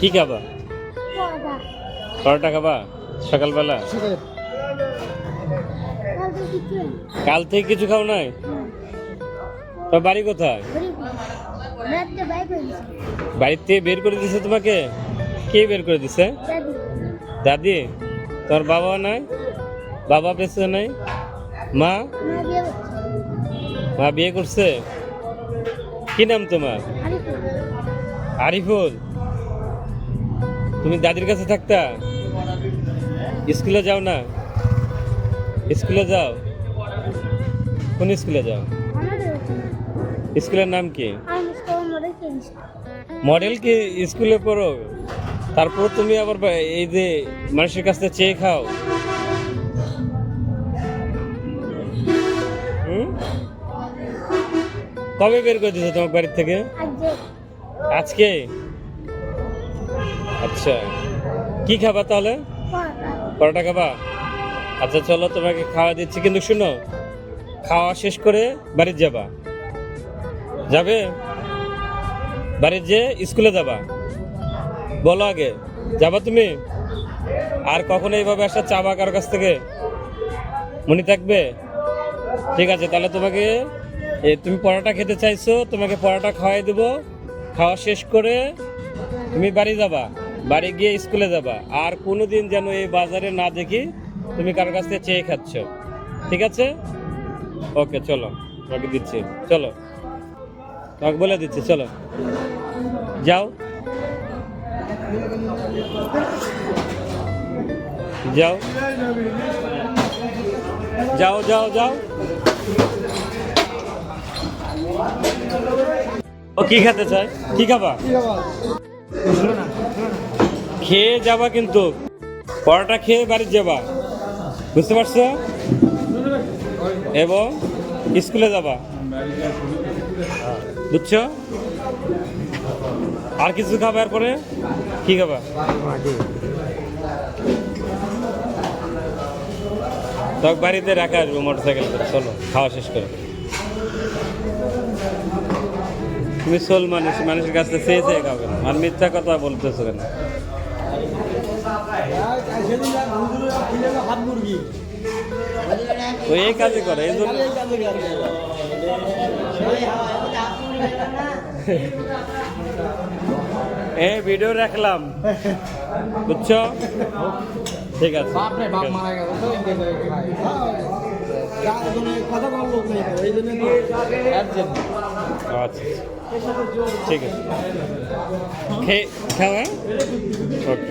কি খাবা? পরোটা। খাবা সকালবেলা? কাল থেকে কিছু খাও নাই? তোর বাড়ি কোথায়? বাড়ির থেকে বের করে দিছে তোমাকে? কে বের করে দিছে? দাদি। দাদি? তোর বাবা নাই? বাবা বেঁচে নাই? মা? মা বিয়ে করছে। কি নাম তোমার? আরিফুল? তুমি দাদির কাছে থাকতা? স্কুলে যাও না? স্কুলে যাও। কোন স্কুলে যাও? স্কুলের নাম কি? মডেল কি স্কুলে পড়ো? তারপর তুমি আবার এই যে মানুষের কাছ থেকে চেয়ে খাও? কবে বের করে দিছো তোমার বাড়ির থেকে? আজকে? আচ্ছা। কি খাবা তাহলে? পরোটা। খাবা? আচ্ছা চলো তোমাকে খাওয়া দিচ্ছি কিন্তু শুনো খাওয়া শেষ করে বাড়ির যাবা। যাবে? বাড়ির যে স্কুলে যাবা। বলো আগে যাবা তুমি? আর কখনো এইভাবে আসা চাবা কারোর কাছ থেকে? মনে থাকবে? ঠিক আছে তাহলে তোমাকে তুমি পরোটা খেতে চাইছো তোমাকে পরোটা খাওয়াই দেবো। খাওয়া শেষ করে তুমি বাড়ি যাবা। বাড়ি গিয়ে স্কুলে যাবা। আর কোনোদিন যেন এই বাজারে না দেখি তুমি কারোর কাছ থেকে চেয়ে খাচ্ছ। ঠিক আছে? ওকে, চলো। তোমাকে দিচ্ছি। চলো। তোমাকে বলে দিচ্ছি, চলো। যাও। যাও। যাও যাও যাও। ও কি খেতে চায়? কি খাবা? খেয়ে যাবা কিন্তু। পরোটা খেয়ে বাড়ি যাবা। বুঝতে পারছ? এবং স্কুলে যাবা। বুঝছ? আর কিছু খাবার পরে কি খাবা? তখন বাড়িতে রাখা আসব মোটর সাইকেল করে। চলো, খাওয়া শেষ করে। তুমি সোল মানুষ মানুষের কাছ থেকে চেয়ে চেয়ে খাবে আর মিথ্যা কথা বলতেছো কেন ওই এই কাজই করে এই জন্য এই ভিডিও রাখলাম বুঝছ ঠিক আছে বাপরে বাপ ঠিক আছে। মারা গেল তো এই জন্য খাই। যা, এখানে কথা তো, এই জন্য। আচ্ছা ঠিক আছে। খেয়ে খাওয়া ওকে